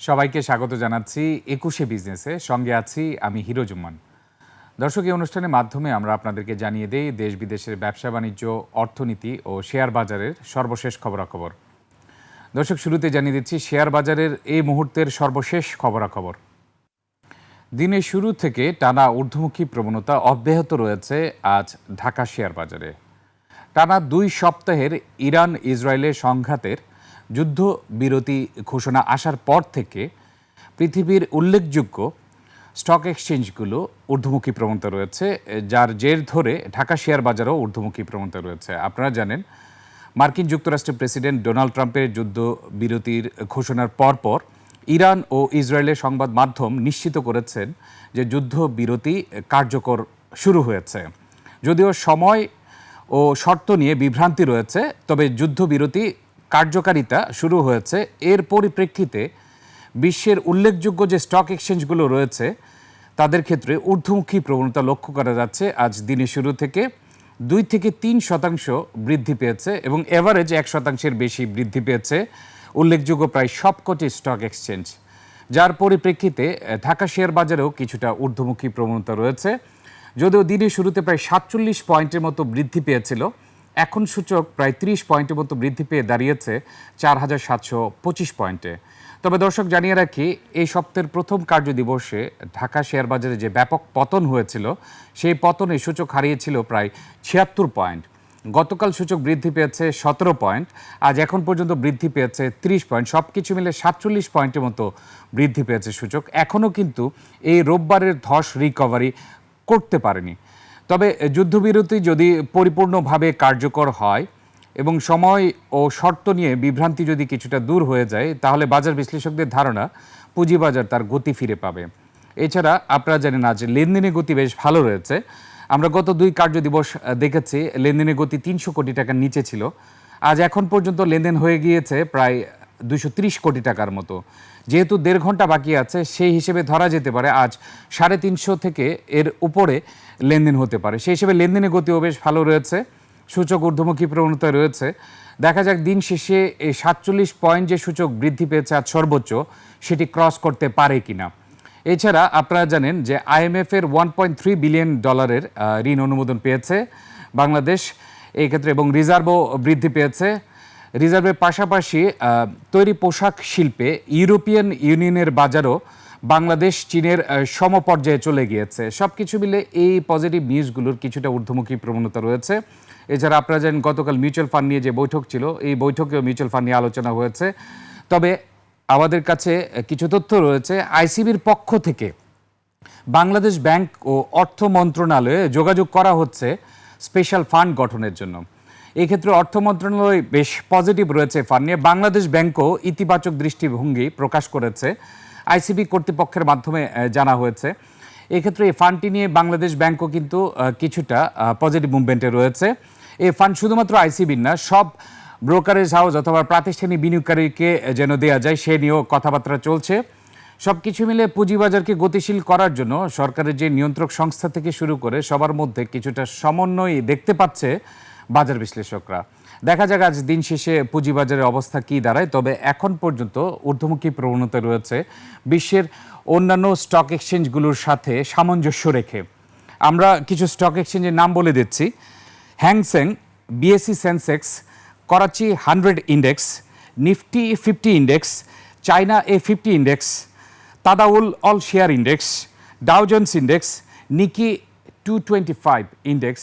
সবাইকে স্বাগত জানাচ্ছি একুশে বিজনেসে। সঙ্গে আছি আমি হিরো জুম্মান। দর্শক, এই অনুষ্ঠানের মাধ্যমে আমরা আপনাদেরকে জানিয়ে দেই, দেশ বিদেশের ব্যবসা বাণিজ্য, অর্থনীতি ও শেয়ার বাজারের সর্বশেষ খবরাখবর। দর্শক, শুরুতে জানিয়ে দিচ্ছি, শেয়ার বাজারের এই মুহূর্তের সর্বশেষ খবরাখবর। দিনের শুরু থেকে টানা ঊর্ধ্বমুখী প্রবণতা অব্যাহত রয়েছে আজ ঢাকা শেয়ার বাজারে। টানা দুই সপ্তাহের ইরান ইসরায়েলের সংঘাতের যুদ্ধবিরতি ঘোষণা আসার পর থেকে পৃথিবীর উল্লেখযোগ্য স্টক এক্সচেঞ্জগুলো ঊর্ধ্বমুখী প্রবণতা রয়েছে, যার জের ধরে ঢাকা শেয়ার বাজারও ঊর্ধ্বমুখী প্রবণতা রয়েছে। আপনারা জানেন, মার্কিন যুক্তরাষ্ট্রের প্রেসিডেন্ট ডোনাল্ড ট্রাম্পের যুদ্ধবিরতির ঘোষণার পরপর ইরান ও ইসরায়েলের সংবাদ মাধ্যম নিশ্চিত করেছেন যে যুদ্ধবিরতি কার্যকর শুরু হয়েছে। যদিও সময় ও শর্ত নিয়ে বিভ্রান্তি রয়েছে, তবে যুদ্ধবিরতি কার্যকারিতা শুরু হয়েছে। এর পরিপ্রেক্ষিতে বিশ্বের উল্লেখযোগ্য যে স্টক এক্সচেঞ্জগুলো রয়েছে, তাদের ক্ষেত্রে ঊর্ধ্বমুখী প্রবণতা লক্ষ্য করা যাচ্ছে। আজ দিনের শুরু থেকে দুই থেকে তিন শতাংশ বৃদ্ধি পেয়েছে এবং এভারেজ এক শতাংশের বেশি বৃদ্ধি পেয়েছে। উল্লেখযোগ্য প্রায় সবকটি স্টক এক্সচেঞ্জ যার পরিপ্রেক্ষিতে ঢাকা শেয়ার বাজারেও কিছুটা ঊর্ধ্বমুখী প্রবণতা রয়েছে। যদিও দিনের শুরুতে প্রায় সাতচল্লিশ পয়েন্টের মতো বৃদ্ধি পেয়েছিল এখন সূচক প্রায় ত্রিশ পয়েন্টের মতো বৃদ্ধি পেয়ে দাঁড়িয়েছে চার হাজার সাতশো পঁচিশ পয়েন্টে। তবে দর্শক জানিয়ে রাখি, এই সপ্তাহের প্রথম কার্য দিবসে ঢাকা শেয়ার বাজারে যে ব্যাপক পতন হয়েছিল, সেই পতনে সূচক হারিয়েছিল প্রায় ছিয়াত্তর পয়েন্ট। গতকাল সূচক বৃদ্ধি পেয়েছে সতেরো পয়েন্ট, আজ এখন পর্যন্ত বৃদ্ধি পেয়েছে ত্রিশ পয়েন্ট। সব কিছু মিলে সাতচল্লিশ পয়েন্টের মতো বৃদ্ধি পেয়েছে সূচক। এখনও কিন্তু এই রোববারের ধস রিকভারি করতে পারেনি। তবে যুদ্ধবিরতি যদি পরিপূর্ণভাবে কার্যকর হয় এবং সময় ও শর্ত নিয়ে বিভ্রান্তি যদি কিছুটা দূর হয়ে যায়, তাহলে বাজার বিশ্লেষকদের ধারণা পুঁজিবাজার তার গতি ফিরে পাবে। এছাড়া আপনারা জানেন, আজ লেনদেনের গতি বেশ ভালো রয়েছে। আমরা গত দুই কার্য দিবস দেখেছি লেনদেনের গতি তিনশো কোটি টাকার নিচে ছিল। আজ এখন পর্যন্ত লেনদেন হয়ে গিয়েছে প্রায় দুশো কোটি টাকার মতো। যেহেতু দেড় ঘণ্টা বাকি আছে, সেই হিসেবে ধরা যেতে পারে আজ সাড়ে তিনশো থেকে এর উপরে লেনদেন হতে পারে। সেই হিসেবে লেনদেনের গতিও বেশ ভালো রয়েছে, সূচক ঊর্ধ্বমুখী প্রবণতা রয়েছে। দেখা যাক দিন শেষে এই সাতচল্লিশ পয়েন্ট যে সূচক বৃদ্ধি পেয়েছে আজ সর্বোচ্চ, সেটি ক্রস করতে পারে কিনা। এছাড়া আপনারা জানেন যে আইএমএফ এর ওয়ান পয়েন্ট থ্রি বিলিয়ন ডলারের ঋণ অনুমোদন পেয়েছে বাংলাদেশ। এই ক্ষেত্রে এবং রিজার্ভও বৃদ্ধি পেয়েছে। রিজার্ভের পাশাপাশি তৈরি পোশাক শিল্পে ইউরোপিয়ান ইউনিয়নের বাজারও বাংলাদেশ, চীনের সমপর্যায়ে চলে গিয়েছে। সব কিছু মিলে এই পজিটিভ নিউজগুলোর কিছুটা ঊর্ধ্বমুখী প্রবণতা রয়েছে। এছাড়া আপনারা জানেন, গতকাল মিউচুয়াল ফান্ড নিয়ে যে বৈঠক ছিল, এই বৈঠকেও মিউচুয়াল ফান্ড নিয়ে আলোচনা হয়েছে। তবে আমাদের কাছে কিছু তথ্য রয়েছে। আইসিবির পক্ষ থেকে বাংলাদেশ ব্যাংক ও অর্থ মন্ত্রণালয়ে যোগাযোগ করা হচ্ছে স্পেশাল ফান্ড গঠনের জন্য। এই ক্ষেত্রে অর্থ মন্ত্রণালয় বেশ পজিটিভ রয়েছে ফান্ড নিয়ে। বাংলাদেশ ব্যাংকও ইতিবাচক দৃষ্টিভঙ্গি প্রকাশ করেছে। আইসিবি কর্তৃপক্ষের মাধ্যমে জানা হয়েছে। এক্ষেত্রে এই ফান্ডটি নিয়ে বাংলাদেশ ব্যাংকও কিন্তু কিছুটা পজিটিভ মুভমেন্টে রয়েছে। এই ফান্ড শুধুমাত্র আইসিবির না, সব ব্রোকারেজ হাউস অথবা প্রাতিষ্ঠানিক বিনিয়োগকারীকে যেন দেওয়া যায়, সে নিয়েও কথাবার্তা চলছে। সব কিছু মিলে পুঁজিবাজারকে গতিশীল করার জন্য সরকারের যে নিয়ন্ত্রক সংস্থা থেকে শুরু করে সবার মধ্যে কিছুটা সমন্বয় দেখতে পাচ্ছে বাজার বিশ্লেষকরা। দেখা যাক আজ দিন শেষে পুঁজিবাজারের অবস্থা কী দাঁড়ায়, তবে এখন পর্যন্ত ঊর্ধ্বমুখী প্রবণতা রয়েছে বিশ্বের অন্যান্য স্টক এক্সচেঞ্জগুলোর সাথে সামঞ্জস্য রেখে। আমরা কিছু স্টক এক্সচেঞ্জের নাম বলে দিচ্ছি। Hang Seng, BSE Sensex, Karachi hundred index, Nifty fifty index, China A fifty index, Tadawul all share index, Dow Jones index, Nikkei two twenty five index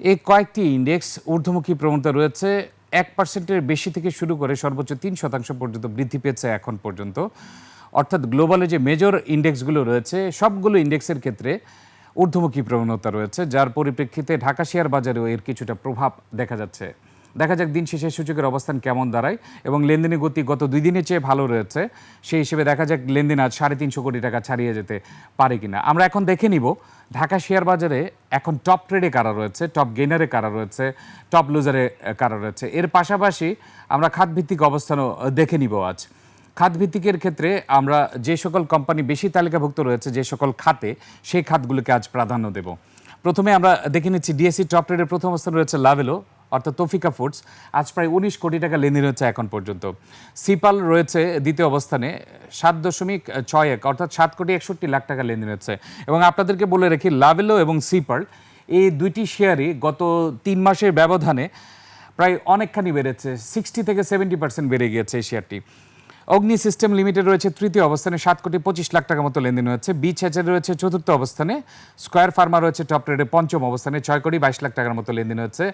এই কয়েকটি ইন্ডেক্স ঊর্ধ্বমুখী প্রবণতা রয়েছে। এক পার্সেন্টের বেশি থেকে শুরু করে সর্বোচ্চ তিন শতাংশ পর্যন্ত বৃদ্ধি পেয়েছে এখন পর্যন্ত। অর্থাৎ গ্লোবালে যে মেজর ইন্ডেক্সগুলো রয়েছে, সবগুলো ইন্ডেক্সের ক্ষেত্রে ঊর্ধ্বমুখী প্রবণতা রয়েছে। যার পরিপ্রেক্ষিতে ঢাকা শেয়ার বাজারেও এর কিছুটা প্রভাব দেখা যাচ্ছে। দেখা যাক দিন শেষে সূচকের অবস্থান কেমন দাঁড়ায় এবং লেনদেনের গতি গত দুই দিনের চেয়ে ভালো রয়েছে। সেই হিসেবে দেখা যাক লেনদেন আজ সাড়ে তিনশো কোটি টাকা ছাড়িয়ে যেতে পারে কিনা। আমরা এখন দেখে নিব, ঢাকা শেয়ার বাজারে এখন টপ ট্রেডে কারা রয়েছে টপ গেনারে কারা রয়েছে টপ লুজারে কারা রয়েছে। এর পাশাপাশি আমরা খাতভিত্তিক অবস্থানও দেখে নিব আজ। খাতভিত্তিকের ক্ষেত্রে আমরা যে সকল কোম্পানি বেশি তালিকাভুক্ত রয়েছে, যে সকল খাতে, সেই খাতগুলোকে আজ প্রাধান্য দেব। প্রথমে আমরা দেখে নিচ্ছি ডিএসসি টপ ট্রেডের প্রথম অবস্থান রয়েছে লাভেলো অর্থাৎ তফিকা ফুডস, আজ প্রায় উনিশ কোটি টাকা লেনদেন হচ্ছে এখন পর্যন্ত। সিপাল রয়েছে দ্বিতীয় অবস্থানে, সাত দশমিক ছয় এক, অর্থাৎ সাত কোটি একষট্টি লাখ টাকা লেনদেন হচ্ছে। এবং আপনাদেরকে বলে রাখি, লাভেলো এবং সিপাল, এই দুইটি শেয়ারই গত তিন মাসের ব্যবধানে প্রায় অনেকখানি বেড়েছে, সিক্সটি থেকে সেভেন্টি পার্সেন্ট বেড়ে গিয়েছে এই শেয়ারটি। অগ্নি সিস্টেম লিমিটেড রয়েছে তৃতীয় অবস্থানে, সাত কোটি পঁচিশ লাখ টাকা মতো লেনদেন হয়েছে। বিচ হ্যাচার রয়েছে চতুর্থ অবস্থানে, স্কয়ার ফার্মা রয়েছে টপ ট্রেডে পঞ্চম অবস্থানে, ছয় কোটি বাইশ লাখ টাকার মতো লেনদেন হচ্ছে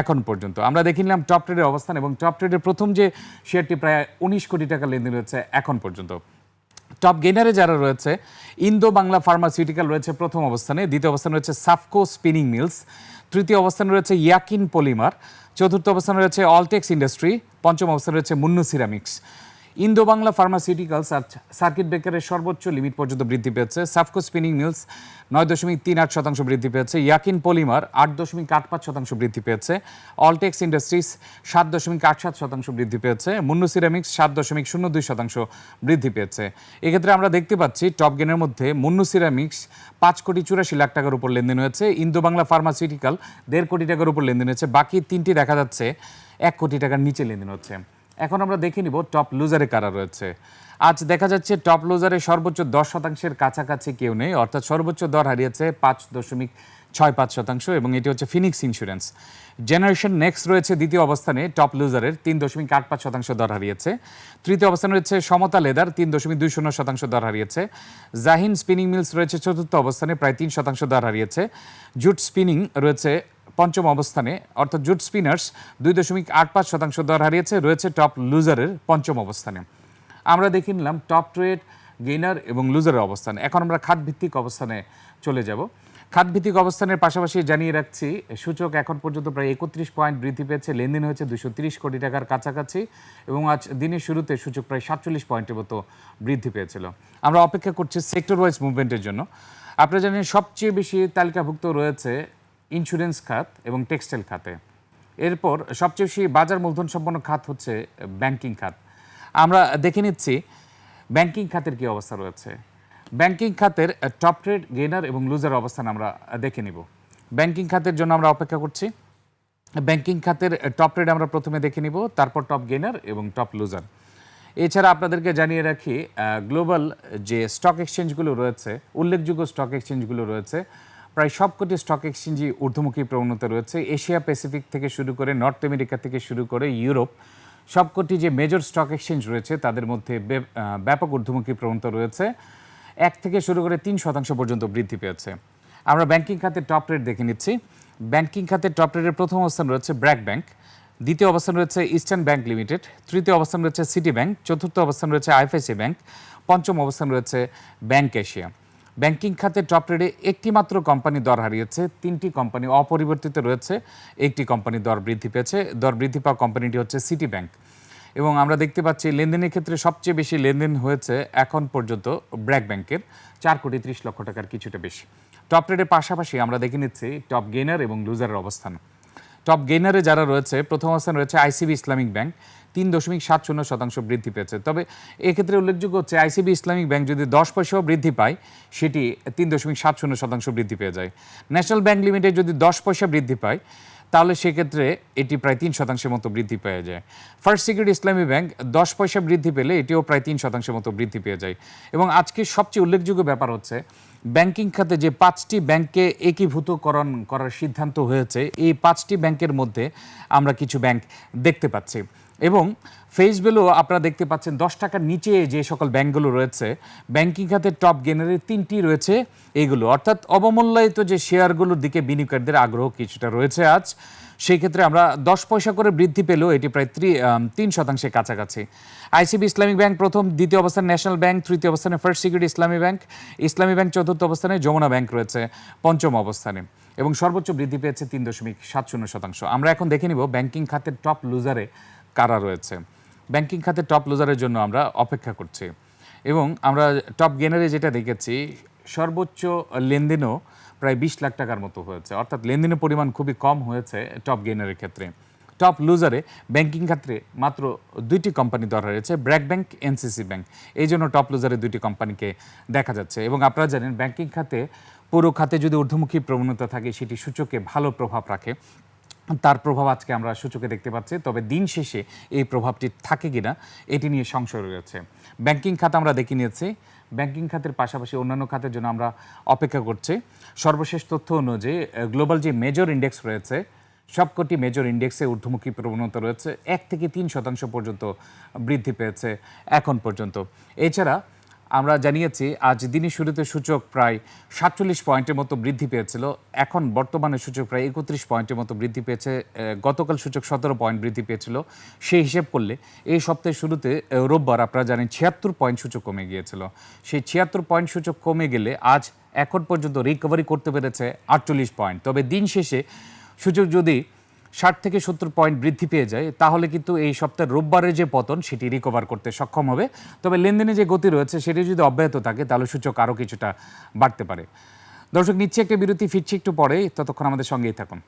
এখন পর্যন্ত। আমরা দেখে নিলাম টপ ট্রেডের অবস্থান এবং টপ ট্রেডের প্রথম যে শেয়ারটি প্রায় উনিশ কোটি টাকা লেনদেন হচ্ছে এখন পর্যন্ত। টপ গেনারে যারা রয়েছে, ইন্দো বাংলা ফার্মাসিউটিক্যাল রয়েছে প্রথম অবস্থানে, দ্বিতীয় অবস্থানে রয়েছে সাফকো স্পিনিং মিলস, তৃতীয় অবস্থানে রয়েছে ইয়াকিন পলিমার, চতুর্থ অবস্থানে রয়েছে অলটেক্স ইন্ডাস্ট্রি, পঞ্চম অবস্থানে রয়েছে Munnu ceramics Indo Bangla pharmaceuticals circuit ব্রেকারের সর্বোচ্চ লিমিট পর্যন্ত বৃদ্ধি পেয়েছে। সাফকো স্পিনিং মিলস নয় দশমিক তিন আট শতাংশ বৃদ্ধি পেয়েছে। ইয়াকিন পলিমার আট দশমিক আট পাঁচ শতাংশ বৃদ্ধি পেয়েছে। অলটেক্স ইন্ডাস্ট্রিজ সাত দশমিক আট সাত শতাংশ বৃদ্ধি পেয়েছে। মুন্নু সিরামিক্স সাত দশমিক শূন্য দুই শতাংশ বৃদ্ধি পেয়েছে। এক্ষেত্রে আমরা দেখতে পাচ্ছি টপ গেনের মধ্যে মুন্নু সিরামিক্স পাঁচ কোটি চুরাশি লাখ টাকার উপর লেনদেন হয়েছে। ইন্দো বাংলা ফার্মাসিউটিক্যাল দেড় কোটি টাকার উপর লেনদেন হয়েছে। বাকি তিনটি দেখা যাচ্ছে, এক কোটি টাকার নিচে লেনদেন হচ্ছে। এখন আমরা দেখে নিব টপ লুজারে কারা রয়েছে। আজ দেখা যাচ্ছে টপ লুজারে সর্বোচ্চ দশ শতাংশের কাছাকাছি কেউ নেই, অর্থাৎ সর্বোচ্চ দর হারিয়েছে পাঁচ দশমিক ছয় পাঁচ শতাংশ এবং এটি হচ্ছে ফিনিক্স ইন্স্যুরেন্স জেনারেশন নেক্সট রয়েছে দ্বিতীয় অবস্থানে টপ লুজারের তিন দশমিক আট পাঁচ শতাংশ দর হারিয়েছে। তৃতীয় অবস্থানে রয়েছে সমতা লেদার, তিন দশমিক দুই শূন্য শতাংশ দর হারিয়েছে। জাহিন স্পিনিং মিলস রয়েছে চতুর্থ অবস্থানে, প্রায় তিন শতাংশ দর হারিয়েছে। জুট স্পিনিং রয়েছে পঞ্চম অবস্থানে, অর্থাৎ জুট স্পিনার্স দুই দশমিক আট পাঁচ শতাংশ দর হারিয়েছে, রয়েছে টপ লুজারের পঞ্চম অবস্থানে। আমরা দেখে নিলাম টপ ট্রেড, গেইনার এবং লুজারের অবস্থান। এখন আমরা খাতভিত্তিক অবস্থানে চলে যাব। খাতভিত্তিক অবস্থানের পাশাপাশি জানিয়ে রাখছি, সূচক এখন পর্যন্ত প্রায় একত্রিশ পয়েন্ট বৃদ্ধি পেয়েছে, লেনদেন হয়েছে দুশো তিরিশ কোটি টাকার কাছাকাছি এবং আজ দিনের শুরুতে সূচক প্রায় সাতচল্লিশ পয়েন্টের মতো বৃদ্ধি পেয়েছিল। আমরা অপেক্ষা করছি সেক্টর ওয়াইজ মুভমেন্টের জন্য। আপনারা জানেন সবচেয়ে বেশি তালিকাভুক্ত রয়েছে ইন্স্যুরেন্স খাত এবং টেক্সটাইল খাতে। এরপর সবচেয়ে বেশি বাজার মূলধন সম্পন্ন খাত হচ্ছে ব্যাংকিং খাত। আমরা দেখে নিচ্ছি ব্যাংকিং খাতের কি অবস্থা রয়েছে। ব্যাংকিং খাতের টপ ট্রেড গেনার এবং লুজার অবস্থান আমরা দেখে নিব। ব্যাংকিং খাতের জন্য আমরা অপেক্ষা করছি। ব্যাংকিং খাতের টপ ট্রেড আমরা প্রথমে দেখে নিব, তারপর টপ গেনার এবং টপ লুজার এছাড়া আপনাদেরকে জানিয়ে রাখি গ্লোবাল যে স্টক এক্সচেঞ্জগুলো রয়েছে, উল্লেখযোগ্য স্টক এক্সচেঞ্জগুলো রয়েছে প্রায় সবকটি স্টক এক্সচেঞ্জই ঊর্ধ্বমুখী প্রবণতা রয়েছে। এশিয়া প্যাসিফিক থেকে শুরু করে নর্থ আমেরিকা থেকে শুরু করে ইউরোপ সবকটি যে মেজর স্টক এক্সচেঞ্জ রয়েছে, তাদের মধ্যে ব্যাপক ঊর্ধ্বমুখী প্রবণতা রয়েছে। এক থেকে শুরু করে তিন শতাংশ পর্যন্ত বৃদ্ধি পেয়েছে। আমরা ব্যাংকিং খাতের টপ রেট দেখে নিচ্ছি। ব্যাংকিং খাতের টপ রেটের প্রথম অবস্থান রয়েছে ব্র্যাক ব্যাংক দ্বিতীয় অবস্থান রয়েছে ইস্টার্ন ব্যাংক লিমিটেড তৃতীয় অবস্থান রয়েছে সিটি ব্যাংক চতুর্থ অবস্থান রয়েছে আইএফআইসি ব্যাংক পঞ্চম অবস্থান রয়েছে ব্যাংক এশিয়া ব্যাংকিং খাতে টপ রেডে একটি মাত্র কোম্পানি দর হারিয়েছে, তিনটি কোম্পানি অপরিবর্তিত রয়েছে, একটি কোম্পানি দর বৃদ্ধি পেয়েছে, দর বৃদ্ধি পাওয়া কোম্পানিটি হচ্ছে সিটি ব্যাংক এবং আমরা দেখতে পাচ্ছি লেনদেনের ক্ষেত্রে সবচেয়ে বেশি লেনদেন হয়েছে এখন পর্যন্ত ব্র্যাক ব্যাংকের, চার কোটি ত্রিশ লক্ষ টাকার কিছুটা বেশি। টপ রেডের পাশাপাশি আমরা দেখে নিচ্ছি টপ গেইনার এবং লুজারের অবস্থান। টপ গেইনারে যারা রয়েছে, প্রথম অবস্থান রয়েছে আইসিবি ইসলামিক ব্যাংক। তিন দশমিক সাত শূন্য শতাংশ বৃদ্ধি পেয়েছে। তবে এক্ষেত্রে উল্লেখযোগ্য হচ্ছে আইসিবি ইসলামিক ব্যাংক যদি দশ পয়সাও বৃদ্ধি পায়, সেটি তিন দশমিক সাত শূন্য শতাংশ বৃদ্ধি পেয়ে যায়। ন্যাশনাল ব্যাংক লিমিটেড যদি দশ পয়সা বৃদ্ধি পায়, তাহলে সেক্ষেত্রে এটি প্রায় তিন শতাংশের মতো বৃদ্ধি পেয়ে যায়। ফার্স্ট সিকিউরিটি ইসলামী ব্যাংক দশ পয়সা বৃদ্ধি পেলে এটিও প্রায় তিন শতাংশের মতো বৃদ্ধি পেয়ে যায়। এবং আজকে সবচেয়ে উল্লেখযোগ্য ব্যাপার হচ্ছে, ব্যাংকিং খাতে যে পাঁচটি ব্যাংককে একীভূতকরণ করার সিদ্ধান্ত হয়েছে, এই পাঁচটি ব্যাংকের মধ্যে আমরা কিছু ব্যাংক দেখতে পাচ্ছি। এবং ফেস ভ্যালু আপনারা দেখতে পাচ্ছেন দশ টাকার নিচে যে সকল ব্যাংকগুলো রয়েছে ব্যাংকিং খাতের টপ গেনারের তিনটি রয়েছে এইগুলো অর্থাৎ অবমূল্যায়িত যে শেয়ারগুলোর দিকে বিনিয়োগকারীদের আগ্রহ কিছুটা রয়েছে আজ, সেই ক্ষেত্রে আমরা দশ পয়সা করে বৃদ্ধি পেলেও এটি প্রায় ত্রি- তিন শতাংশের কাছাকাছি। আইসিবি ইসলামিক ব্যাংক প্রথম, দ্বিতীয় অবস্থানে ন্যাশনাল ব্যাংক, তৃতীয় অবস্থানে first security Islami bank Islami bank চতুর্থ অবস্থানে যমুনা ব্যাংক রয়েছে, পঞ্চম অবস্থানে। এবং সর্বোচ্চ বৃদ্ধি পেয়েছে তিন দশমিক সাত শূন্য শতাংশ। আমরা এখন দেখে নিব ব্যাংকিং খাতের টপ লুজারে কারা রয়েছে? ব্যাংকিং খাতে টপ লুজারের জন্য আমরা অপেক্ষা করছি। এবং আমরা টপ গেনারে যেটা দেখেছি, সর্বোচ্চ লেনদেনও প্রায় বিশ লাখ টাকার মতো হয়েছে। অর্থাৎ লেনদেনের পরিমাণ খুবই কম হয়েছে টপ গেনারের ক্ষেত্রে। টপ লুজারে ব্যাংকিং খাতে মাত্র দুইটি কোম্পানি দর রয়েছে, ব্র্যাক ব্যাংক, এনসিসি ব্যাংক। এই জন্য টপ লুজারে দুইটি কোম্পানিকে দেখা যাচ্ছে। এবং আপনারা জানেন, ব্যাংকিং খাতে পুরো খাতে যদি ঊর্ধ্বমুখী প্রবণতা থাকে, সেটি সূচকে ভালো প্রভাব রাখে। তার প্রভাব আজকে আমরা সূচকে দেখতে পাচ্ছি, তবে দিন শেষে এই প্রভাবটি থাকে কিনা, এটি নিয়ে সংশয় রয়েছে। ব্যাংকিং খাত আমরা দেখে নিয়েছি। ব্যাংকিং খাতের পাশাপাশি অন্যান্য খাতের জন্য আমরা অপেক্ষা করছি। সর্বশেষ তথ্য অনুযায়ী গ্লোবাল যে মেজর ইন্ডেক্স রয়েছে, সবকটি মেজর ইন্ডেক্সে ঊর্ধ্বমুখী প্রবণতা রয়েছে। এক থেকে তিন শতাংশ পর্যন্ত বৃদ্ধি পেয়েছে এখন পর্যন্ত। এছাড়া আমরা জানিয়েছি, আজ দিনই শুরুতে সূচক প্রায় সাতচল্লিশ পয়েন্টের মতো বৃদ্ধি পেয়েছিল। এখন বর্তমানে সূচক প্রায় একত্রিশ পয়েন্টের মতো বৃদ্ধি পেয়েছে। গতকাল সূচক সতেরো পয়েন্ট বৃদ্ধি পেয়েছিল। সেই হিসেব করলে এই সপ্তাহের শুরুতে রোববার আপনারা জানেন ছিয়াত্তর পয়েন্ট সূচক কমে গিয়েছিল। সেই ছিয়াত্তর পয়েন্ট সূচক কমে গেলে আজ এখন পর্যন্ত রিকভারি করতে পেরেছে আটচল্লিশ পয়েন্ট। তবে দিন শেষে সূচক যদি ষাট থেকে সত্তর পয়েন্ট বৃদ্ধি পেয়ে যায়, তাহলে কিন্তু এই সপ্তাহের রোববারের যে পতন, সেটি রিকভার করতে সক্ষম হবে। তবে লেনদেনে যে গতি রয়েছে, সেটি যদি অব্যাহত থাকে, তাহলে সূচক আরও কিছুটা বাড়তে পারে। দর্শক, নিচ্ছে একটা বিরতি, ফিরছি একটু পরে। ততক্ষণ আমাদের সঙ্গেই থাকুন।